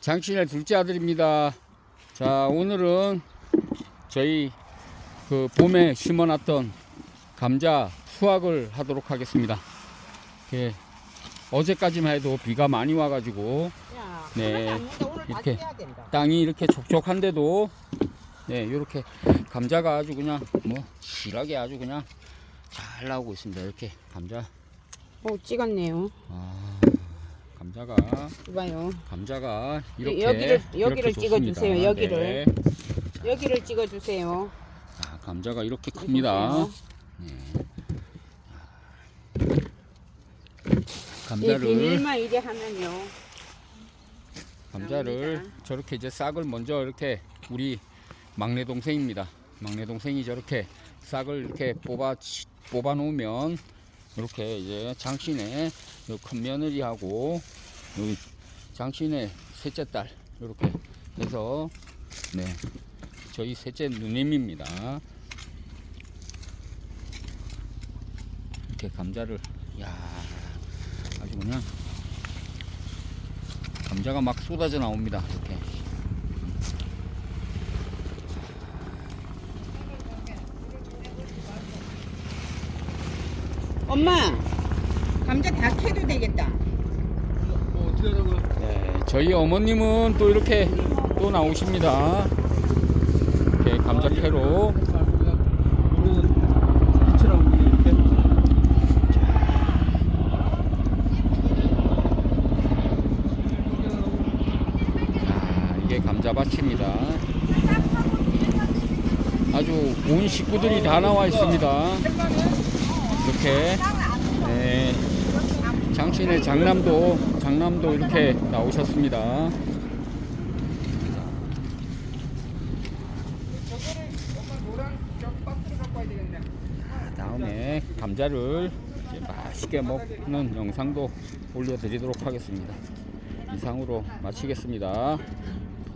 장신의 둘째 아들입니다. 자, 오늘은 저희 그 봄에 심어놨던 감자 수확을 하도록 하겠습니다. 예, 어제까지만 해도 비가 많이 와가지고 야, 네, 이렇게. 땅이 이렇게 촉촉한데도 네, 이렇게 감자가 아주 그냥 뭐 실하게 아주 그냥 잘 나오고 있습니다. 이렇게 감자, 오, 찍었네요. 아, 감자가 이봐요. 감자가 이렇게 여기를- 여기를 찍어 주세요, 좋습니다. 여기를. 네. 여기를 찍어 주세요. 자, 감자가 이렇게 큽니다. 네. 이 감자를 비닐만 이래 하면요. 감자를 나옵니다. 저렇게 이제 싹을 먼저 이렇게 우리 막내 동생입니다. 막내 동생이 저렇게 싹을 이렇게 뽑아 뽑아 놓으면 이렇게 이제 장신의 요큰 며느리하고 여기 장신의 셋째 딸 이렇게 해서 네 저희 셋째 누님입니다. 이렇게 감자를 야 아주 그냥 감자가 막 쏟아져 나옵니다. 이렇게. 엄마, 감자 다 캐도 되겠다. 네, 저희 어머님은 또 이렇게 또 나오십니다. 이렇게 감자 캐로. 자, 이게 감자밭입니다. 아주 온 식구들이 다 나와 있습니다. 이렇게. 네. 장신의 장남도 장남도 이렇게 나오셨습니다. 자, 다음에 감자를 맛있게 먹는 영상도 올려드리도록 하겠습니다. 이상으로 마치겠습니다.